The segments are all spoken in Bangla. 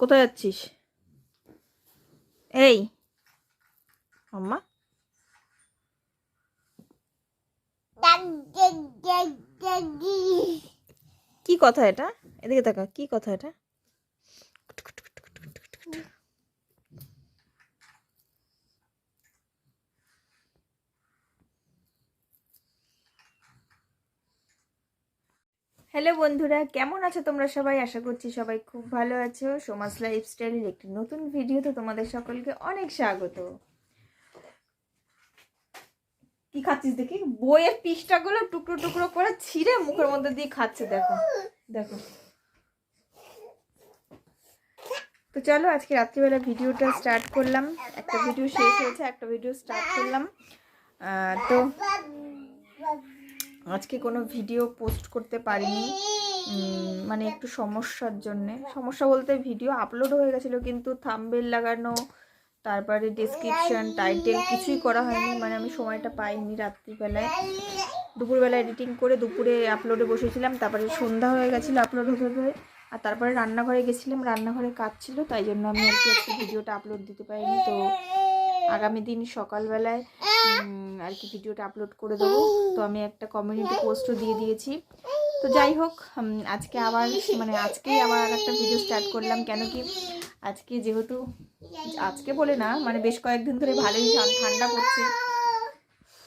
কোথায় যাচ্ছিস? এই। আম্মা? কি কথা এটা? এদিকে তাকা কি কথা এটা? হ্যালো বন্ধুরা, কেমন আছো তোমরা সবাই? আশা করছি সবাই খুব ভালো আছো। সমাজ লাইফস্টাইলের একটি নতুন ভিডিওতে তোমাদের সকলকে অনেক স্বাগত। কি খাচ্ছিস দেখি? বইয়ের পৃষ্ঠাগুলো টুকরো টুকরো করে ছিঁড়ে মুখের মধ্যে দিয়ে খাচ্ছে, দেখো। দেখো। তো চলো, আজকে রাত্রিবেলা ভিডিওটা স্টার্ট করলাম। একটা ভিডিও শেষ হয়েছে, একটা ভিডিও স্টার্ট করলাম। তো আজকে কোনো ভিডিও পোস্ট করতে পারিনি। মানে একটু সমস্যার জন্যে। সমস্যা বলতে ভিডিও আপলোড হয়ে গেছিল, কিন্তু থাম্বেল লাগানো, তারপরে ডেসক্রিপশন টাইটেল কিছুই করা হয়নি। মানে আমি সময়টা পাইনি রাত্রিবেলায়। দুপুরবেলা এডিটিং করে দুপুরে আপলোডে বসেছিলাম, তারপরে সন্ধ্যা হয়ে গেছিল আপলোড হতে হতে। আর তারপরে রান্নাঘরে গেছিলাম, রান্নাঘরে কাজ ছিল, তাই জন্য আমি আর কি ভিডিওটা আপলোড দিতে পারিনি। তো আগামী দিন সকালবেলায় আর কি ভিডিওটা আপলোড করে দেবো। তো আমি একটা কমিউনিটি পোস্টও দিয়ে দিয়েছি। তো যাই হোক আজকে আবার মানে আজকেই আবার আর একটা ভিডিও স্টার্ট করলাম। কেন কি আজকে যেহেতু আজকে বলে না মানে বেশ কয়েকদিন ধরে ভালোই ঠান্ডা পড়ছে।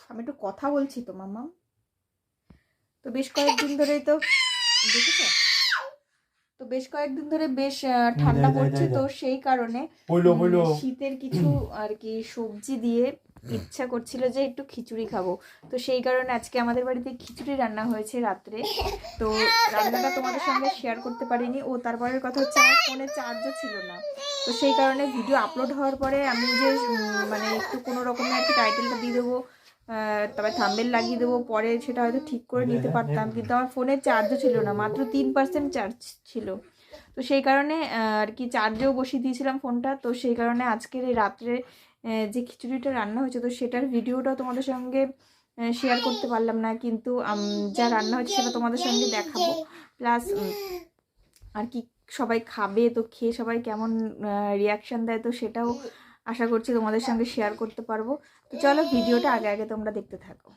আমি একটু কথা বলছি তো মামা তো বেশ কয়েকদিন ধরেই তো দেখেছ? তো বেশ কয়েকদিন ধরে বেশ ঠান্ডা পড়ছে তো সেই কারণে শীতের কিছু আর কি সবজি দিয়ে ইচ্ছা করছিল যে একটু খিচুড়ি খাব। তো সেই কারণে আজকে আমাদের বাড়িতে খিচুড়ি রান্না হয়েছে রাত্রে। তো রান্নাটা তোমাদের সঙ্গে শেয়ার করতে পারিনি। ও তারপরের কথা হচ্ছে আমার ফোনে চার্জও ছিল না। তো সেই কারণে ভিডিও আপলোড হওয়ার পরে আমি যে মানে একটু কোনো রকমের আর কি টাইটেলটা দিয়ে দেবো তবে থাম্বেল লাগিয়ে দেবো, পরে সেটা হয়তো ঠিক করে নিতে পারতাম। কিন্তু আমার ফোনের চার্জও ছিল না, মাত্র তিন পার্সেন্ট চার্জ ছিল। তো সেই কারণে আর কি চার্জেও বসিয়ে দিয়েছিলাম ফোনটা তো সেই কারণে আজকের এই রাত্রে যে খিচুড়িটা রান্না হয়েছে, তো সেটার ভিডিওটা তোমাদের সঙ্গে শেয়ার করতে পারলাম না, কিন্তু যা রান্না হয়েছে সেটা তোমাদের সঙ্গে দেখাবো। প্লাস আর কি সবাই খাবে, তো খেয়ে সবাই কেমন রিয়াকশান দেয়, তো সেটাও আশা করছি তোমাদের সঙ্গে শেয়ার করতে পারব। তো চলো ভিডিওটা আগে আগে তোমরা দেখতে থাকো।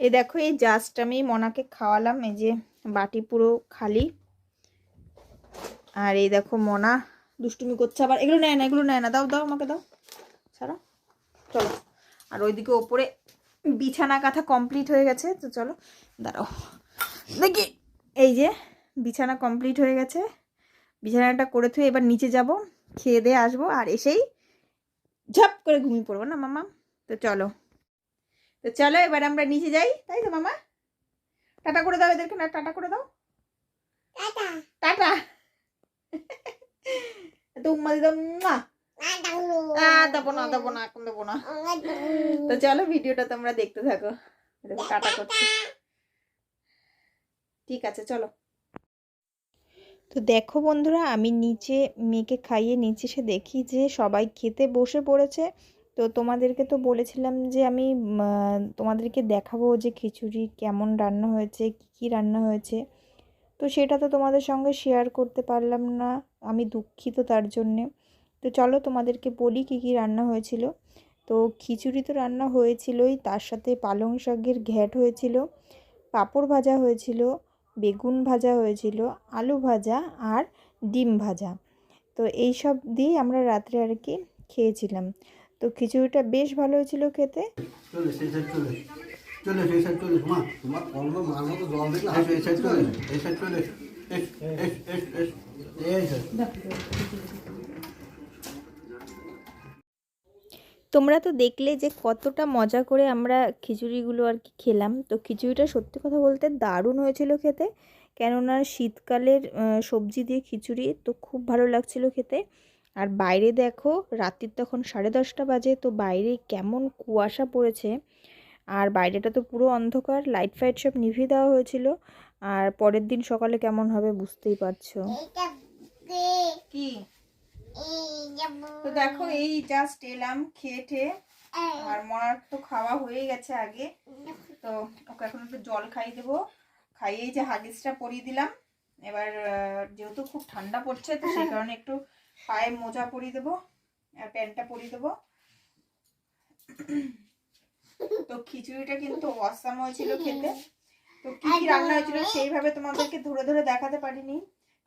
এই দেখো, এই জাস্ট আমি মনাকে খাওয়ালাম, এই যে বাটি পুরো খালি। আর এই দেখো মনা দুষ্টুমি করছে। আবার এগুলো নেয় না এগুলো নেয় না। দাও দাও আমাকে দাও। ছাড়া। চলো। আর ওইদিকে ওপরে বিছানা কাঁথা কমপ্লিট হয়ে গেছে তো চলো। দাঁড়াও। দেখি। এই যে বিছানা কমপ্লিট হয়ে গেছে। বিছানাটা করে থুয়ে এবার নিচে যাব খেয়ে দিয়ে আসব আর এসেই ঝপ করে ঘুমিয়ে পড়ব না মামা? তো চলো। তো চলো এবার আমরা নিচে যাই। তাই তো মামা? টাটা করে দাও এদেরকে না টাটা করে দাও। টাটা। তো উম্মা। দেবো না দেবো না এখন দেবো না তো চলো ভিডিওটা তোমরা দেখতে থাকো দেখো টাটা করছি ঠিক আছে চলো তো দেখো বন্ধুরা আমি নিচে মেয়েকে খাইয়ে নিচে এসে দেখি যে সবাই খেতে বসে পড়েছে। তো তোমাদেরকে তো বলেছিলাম যে আমি তোমাদেরকে দেখাবো যে খিচুড়ি কেমন রান্না হয়েছে কি কি রান্না হয়েছে। তো সেটা তো তোমাদের সঙ্গে শেয়ার করতে পারলাম না, আমি দুঃখিত তার জন্যে। তো চলো তোমাদেরকে বলি কী কী রান্না হয়েছিল। তো খিচুড়ি তো রান্না হয়েছিলই, তার সাথে পালং শাকের ঘ্যাট হয়েছিল, পাঁপড় ভাজা হয়েছিল, বেগুন ভাজা হয়েছিল, আলু ভাজা আর ডিম ভাজা। তো এই সব দিয়ে আমরা রাত্রে আর কি খেয়েছিলাম। তো খিচুড়িটা বেশ ভালো হয়েছিল খেতে। চলে সেই সাইড চলে মা। তোমার কলম মার মতো জল দেখলে আসো এই সাইড চলে এই সাইড চলে এস এস এস এস এই সাইড তোমরা তো দেখলে যে কতটা মজা করে আমরা খিচুড়িগুলো আর কি খেলাম। তো খিচুড়িটা সত্যি কথা বলতে দারুণ হয়েছিল খেতে। কেননা শীতকালের সবজি দিয়ে খিচুড়ি তো খুব ভালো লাগছিল খেতে। আর বাইরে দেখো রাত্রির তখন সাড়ে দশটা বাজে তো বাইরে কেমন কুয়াশা পড়েছে। আর বাইরেটা তো পুরো অন্ধকার লাইট ফাইট সব নিভিয়ে দেওয়া হয়েছিল। আর পরের দিন সকালে কেমন হবে বুঝতেই পারছ। কি? তো দেখো, এই জাস্ট এলাম খেয়ে ঠেয়ে আর মনার তো খাওয়া হয়ে গেছে আগে। তো ওকে এখন একটু জল খাইয়ে দেবো। খাইয়ে যে হাগিসটা পরিয়ে দিলাম। এবার যেহেতু খুব ঠান্ডা পড়ছে, তো সেই কারণে একটু পায়ে মোজা পরিয়ে দেবো। আর প্যান্টটা পরিয়ে দেবো। তো খিচুড়িটা কিন্তু অসাম হয়েছিল খেতে। তো কি কি রান্না হয়েছিল সেইভাবে তোমাদেরকে ধরে ধরে দেখাতে পারিনি।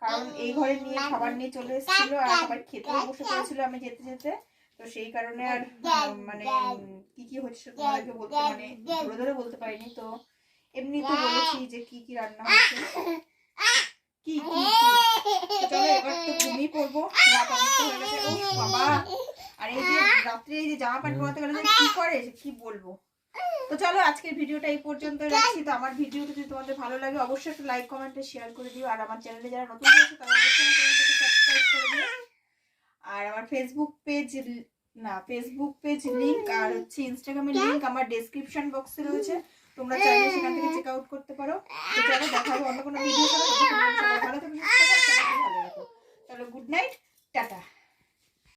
কারণ এই ঘরে নিয়ে খাবার নিয়ে চলে এসেছিল আর আবার খেতেও বসে পড়েছিল আমি যেতে যেতে। তো সেই কারণে আর মানে কি কি হচ্ছে তোমাদেরকে বলতে মানে ধরে ধরে বলতে পারিনি। তো এমনি তো বলেছি যে কি কি রান্না হচ্ছে কি কি কি? তো চলো এবার তো ঘুমিয়ে পড়ব রাত অনেকটা হয়ে গেছে ও বাবা আর এই যে রাত্রে এই যে জামা প্যান্ট পরাতে গেলে কি করে? কি বলব? তো চলো আজকের ভিডিওটা এই পর্যন্ত রাখছি। তো আমার ভিডিওটা যদি তোমাদের ভালো লাগে অবশ্যই একটা লাইক কমেন্টে শেয়ার করে দিও। আর আমার চ্যানেলে যারা নতুন হয়েছে তারা অবশ্যই চ্যানেলটাকে সাবস্ক্রাইব করে দিও। আর আমার ফেসবুক পেজ না ফেসবুক পেজ লিংক আর হচ্ছে ইনস্টাগ্রামের লিংক আমার ডেসক্রিপশন বক্সে রয়েছে। তোমরা চাইলে সেখান থেকে চেক আউট করতে পারো। তো চলো দেখা হবে অন্য কোনো ভিডিও ভালো থেকো ভালো থেকো। চলো গুড নাইট টাটা।